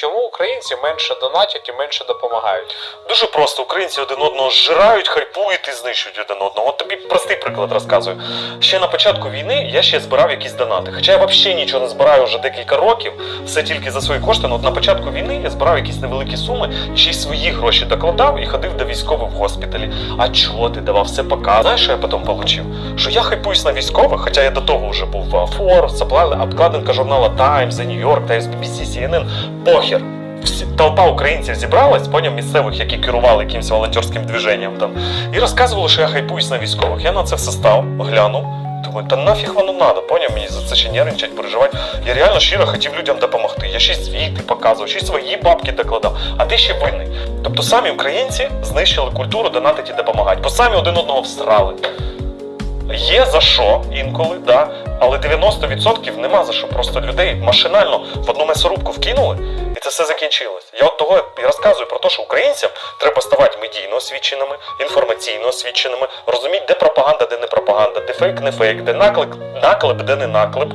Чому українці менше донатять і менше допомагають? Дуже просто, українці один одного зжирають, хайпують і знищують один одного. От тобі простий приклад розказую. Ще на початку війни я ще збирав якісь донати. Хоча я взагалі нічого не збираю вже декілька років, все тільки за свої кошти. Ну, от на початку війни я збирав якісь невеликі суми, ще й свої гроші докладав і ходив до військових в госпіталі. А чого ти давав все пока? Знаєш, що я потім получив? Що я хайпуюсь на військових, хоча я до того вже був в Forbes, обкладинка журнала Times, The New York Times, BBC, CNN. Похер. Толпа українців зібралась, поняв місцевих, які керували якимось волонтерським движенням там, і розказували, що я хайпуюсь на військових. Я на це все став, глянув. Думаю, та нафіг воно надо, поняв мені за це ще нервничать, переживати. Я реально щиро хотів людям допомогти. Я ще звіти показував, й свої бабки докладав. А ти ще винний. Тобто самі українці знищили культуру донатити і допомагати, бо самі один одного всрали. Є за що інколи, да, але 90% нема за що. Просто людей машинально в одну м'ясорубку вкинули, це все закінчилось. Я от того і розказую про те, що українцям треба ставати медійно освіченими, інформаційно освіченими, розуміти, де пропаганда, де не пропаганда, де фейк, не фейк, де наклеп, наклеп, де не наклеп.